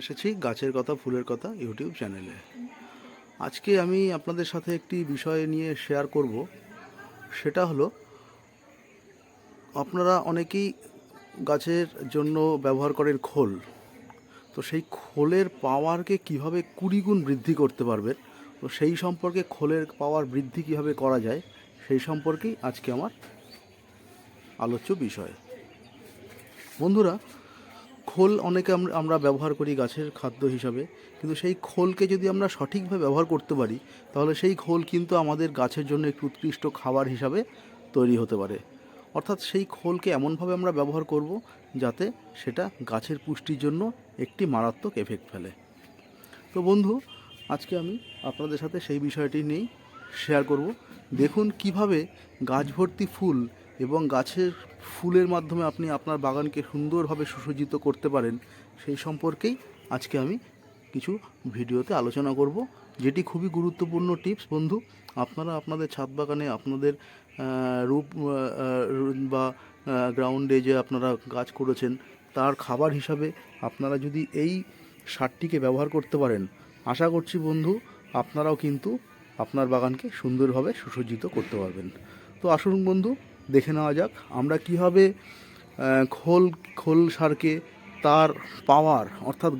এসেছি গাছের কথা, ফুলের কথা ইউটিউব চ্যানেলে। আজকে আমি আপনাদের সাথে একটি বিষয় নিয়ে শেয়ার করব। সেটা হলো, আপনারা অনেকেই গাছের জন্য ব্যবহার করেন খোল। তো সেই খোলের পাওয়ারকে কীভাবে কুড়ি গুণ বৃদ্ধি করতে পারবেন? তো সেই সম্পর্কে খোলের পাওয়ার বৃদ্ধি কীভাবে করা যায়? সেই সম্পর্কেই আজকে আমার আলোচ্য বিষয়। বন্ধুরা খোল অনেকে আমরা ব্যবহার করি গাছের খাদ্য হিসাবে, কিন্তু সেই খোলকে যদি আমরা সঠিকভাবে ব্যবহার করতে পারি, তাহলে সেই খোল কিন্তু আমাদের গাছের জন্য একটি উৎকৃষ্ট খাবার হিসাবে তৈরি হতে পারে। অর্থাৎ সেই খোলকে এমনভাবে আমরা ব্যবহার করব যাতে সেটা গাছের পুষ্টির জন্য একটি মারাত্মক এফেক্ট ফেলে। তো বন্ধু, আজকে আমি আপনাদের সাথে সেই বিষয়টি নিয়েই শেয়ার করব। দেখুন কীভাবে গাছ ভর্তি ফুল এবং গাছের ফুলের মাধ্যমে আপনি আপনার বাগানকে সুন্দরভাবে সুসজ্জিত করতে পারেন, সেই সম্পর্কেই আজকে আমি কিছু ভিডিওতে আলোচনা করব, যেটি খুবই গুরুত্বপূর্ণ টিপস। বন্ধু, আপনারা আপনাদের ছাদ বাগানে আপনাদের রূপ বা গ্রাউন্ডে যে আপনারা গাছ করেছেন, তার খাবার হিসাবে আপনারা যদি এই সারটিকে ব্যবহার করতে পারেন, আশা করছি বন্ধু, আপনারাও কিন্তু আপনার বাগানকে সুন্দরভাবে সুসজ্জিত করতে পারবেন। তো আসুন বন্ধু দেখে নেওয়া যাক। আমরা কীভাবে খোল খোল সারকে তার পাওয়ার অর্থাৎ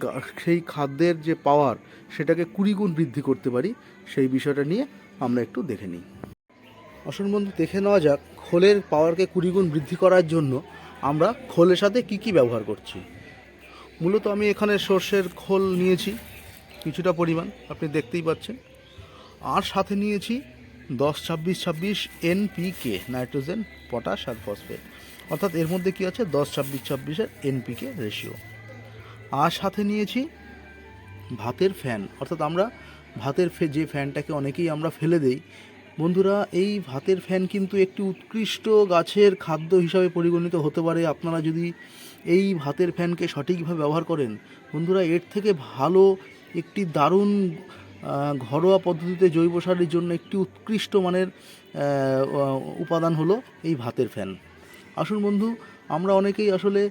সেই খাদ্যের যে পাওয়ার সেটাকে কুড়ি গুণ বৃদ্ধি করতে পারি, সেই বিষয়টা নিয়ে আমরা একটু দেখে নিই। আসুন বন্ধু, দেখে নেওয়া যাক, খোলের পাওয়ারকে কুড়ি গুণ বৃদ্ধি করার জন্য আমরা খোলের সাথে কি কি ব্যবহার করছি। মূলত আমি এখানে সর্ষের খোল নিয়েছি, কিছুটা পরিমাণ, আপনি দেখতেই পাচ্ছেন। আর সাথে নিয়েছি দশ, ছাব্বিশ ছাব্বিশ এনপিকে নাইট্রোজেন পটাশ আর ফসফেট। অর্থাৎ এর মধ্যে কি আছে? দশ, ছাব্বিশ, ছাব্বিশের এনপিকে রেশিও আর সাথে নিয়েছি ভাতের ফ্যান অর্থাৎ আমরা ভাতের ফে- যে ফ্যানটাকে অনেকেই আমরা ফেলে দেই। বন্ধুরা, এই ভাতের ফ্যান কিন্তু একটি উৎকৃষ্ট গাছের খাদ্য হিসাবে পরিগণিত হতে পারে। আপনারা যদি এই ভাতের ফ্যানকে সঠিকভাবে ব্যবহার করেন, বন্ধুরা, এর থেকে ভালো একটি দারুণ ঘরোয়া পদ্ধতিতে জৈব সারের জন্য একটি উৎকৃষ্ট মানের উপাদান হলো এই ভাতের ফ্যান। আসুন বন্ধু, আমরা অনেকেই আসলে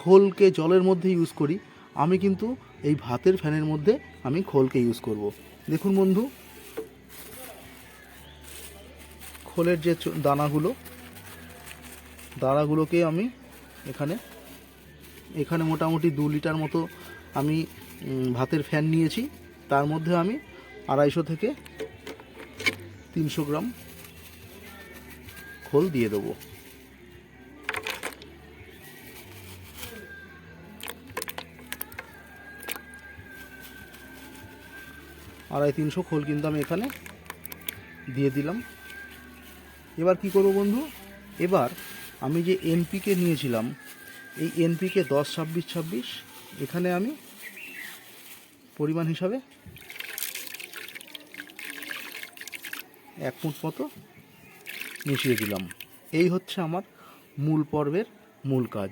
খোলকে জলের মধ্যে ইউজ করি। আমি কিন্তু এই ভাতের ফ্যানের মধ্যে আমি খোলকে ইউজ করব। দেখুন বন্ধু, খোলের যে দানাগুলো, দানাগুলোকে আমি এখানে এখানে মোটামুটি দু লিটার মতো আমি ভাতের ফ্যান নিয়েছি। তার মধ্যে আমি আড়াইশো থেকে তিনশো গ্রাম খোল দিয়ে দেবো। আড়াই তিনশো খোল কিন্তু আমি এখানে দিয়ে দিলাম। এবার কি করব বন্ধু? এবার আমি যে এনপিকে নিয়েছিলাম, এই এনপিকে দশ, ছাব্বিশ ছাব্বিশ, এখানে আমি পরিমাণ হিসাবে? এক মুঠ মতো মিশিয়ে দিলাম। এই হচ্ছে আমার মূল পর্বের মূল কাজ।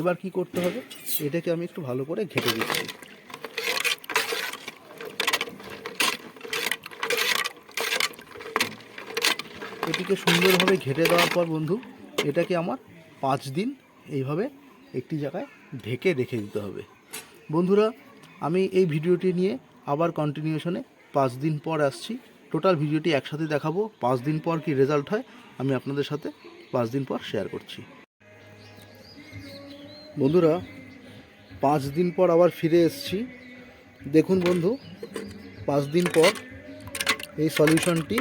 এবার কি করতে হবে? এটাকে আমি একটু ভালো করে ঘেটে দিচ্ছি। এটিকে সুন্দরভাবে ঘেটে দেওয়ার পর, বন্ধু, এটাকে আমার পাঁচ দিন এইভাবে একটি জায়গায় ঢেকে রেখে দিতে হবে। বন্ধুরা আমি এই ভিডিওটি নিয়ে আবার কন্টিনিউশনে পাঁচ দিন পর আসছি। টোটাল ভিডিওটি একসাথে দেখাবো। পাঁচ দিন পর কি রেজাল্ট হয়, আমি আপনাদের সাথে পাঁচ দিন পর শেয়ার করছি। বন্ধুরা, পাঁচ দিন পর আবার ফিরে এসছি। দেখুন বন্ধু, পাঁচ দিন পর এই সলিউশনটি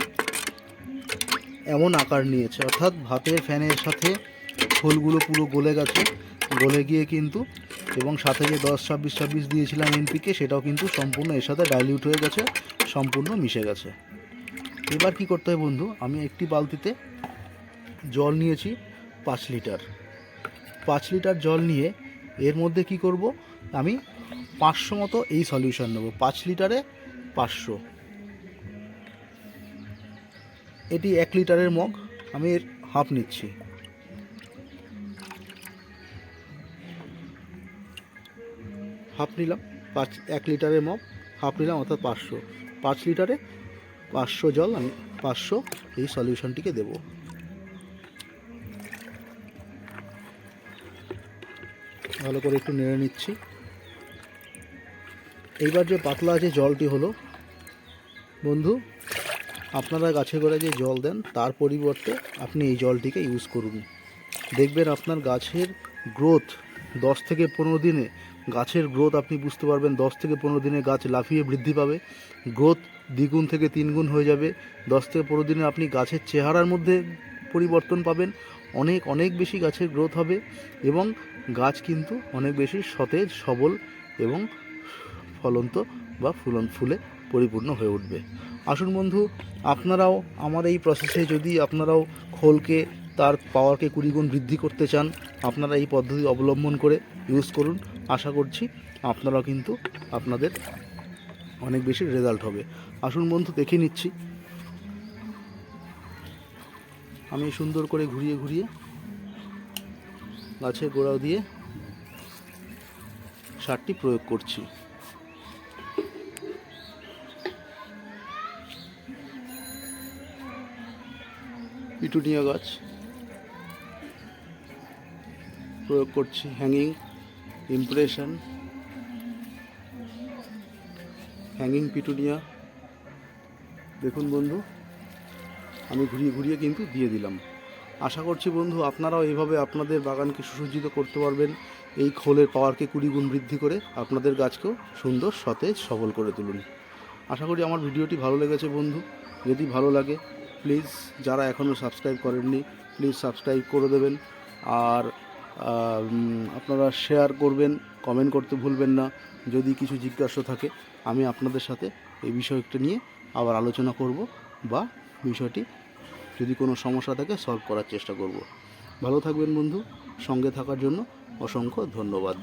এমন আকার নিয়েছে। অর্থাৎ ভাতের ফ্যানের সাথে খোলগুলো পুরো গলে গেছে। গলে গিয়ে কিন্তু এবং সাথে যে দশ, ছাব্বিশ ছাব্বিশ দিয়েছিলাম এনপিকে সেটাও কিন্তু সম্পূর্ণ এর সাথে ডাইলিউট হয়ে গেছে, সম্পূর্ণ মিশে গেছে। এবার কি করতে হয় বন্ধু? আমি একটি বালতিতে জল নিয়েছি পাঁচ লিটার। পাঁচ লিটার জল নিয়ে এর মধ্যে কি করব? আমি পাঁচশো মতো এই সলিউশন নেব, পাঁচ লিটারে পাঁচশো। এটি এক লিটারের মগ, আমি এর হাফ নিচ্ছি। হাফ নিলাম, পাঁচ, এক লিটারের মগ, হাফ নিলাম, অর্থাৎ পাঁচশো। পাঁচ লিটারে পাঁচশো জল আমি পাঁচশো এই সলিউশনটিকে দেব। ভালো করে একটু নেড়ে নিচ্ছি। এইবার যে পাতলা যে জলটি হলো, বন্ধু, আপনারা গাছে গোড়ায় যে জল দেন, তার পরিবর্তে আপনি এই জলটিকে ইউজ করুন। দেখবেন আপনার গাছের গ্রোথ দশ থেকে পনেরো দিনে গাছের গ্রোথ আপনি বুঝতে পারবেন, দশ থেকে পনেরো দিনে গাছ লাফিয়ে বৃদ্ধি পাবে। গ্রোথ দ্বিগুণ থেকে তিনগুণ হয়ে যাবে। দশ থেকে পনেরো দিনে আপনি গাছের চেহারার মধ্যে পরিবর্তন পাবেন। অনেক অনেক বেশি গাছের গ্রোথ হবে এবং গাছ কিন্তু অনেক বেশি সতেজ, সবল এবং ফলন্ত বা ফুলন, ফুলে পরিপূর্ণ হয়ে উঠবে। আসুন বন্ধু, আপনারাও আমার এই প্রসেসে যদি আপনারাও খোলকে, তার পাওয়ারকে কুড়ি গুণ বৃদ্ধি করতে চান, আপনারা এই পদ্ধতি অবলম্বন করে ইউজ করুন। আশা করছি আপনারা কিন্তু আপনাদের অনেক বেশি রেজাল্ট হবে। আসুন বন্ধু, দেখে নিচ্ছি। আমি সুন্দর করে ঘুরিয়ে ঘুরিয়ে গাছের গোড়াও দিয়ে সারটি প্রয়োগ করছি। পিটুনিয়া গাছ প্রয়োগ করছি হ্যাঙ্গিং ইমপ্রেশন হ্যাঙ্গিং পিটুনিয়া দেখুন বন্ধু, আমি ঘুরিয়ে ঘুরিয়ে কিন্তু দিয়ে দিলাম। আশা করছি বন্ধু, আপনারাও এইভাবে আপনাদের বাগানকে সুসজ্জিত করতে পারবেন। এই খোলের পাওয়ারকে কুড়ি গুণ বৃদ্ধি করে আপনাদের গাছকেও সুন্দর, সতেজ, সবল করে তুলুন। আশা করি আমার ভিডিওটি ভালো লেগেছে বন্ধু। যদি ভালো লাগে প্লিজ যারা এখনও সাবস্ক্রাইব করেননি প্লিজ সাবস্ক্রাইব করে দেবেন। আর আপনারা শেয়ার করবেন কমেন্ট করতে ভুলবেন না। যদি কিছু জিজ্ঞাসা থাকে, আমি আপনাদের সাথে এই বিষয়টা নিয়ে আবার আলোচনা করব বা বিষয়টি যদি কোনো সমস্যা থাকে সলভ করার চেষ্টা করব। ভালো থাকবেন বন্ধু। সঙ্গে থাকার জন্য অসংখ্য ধন্যবাদ।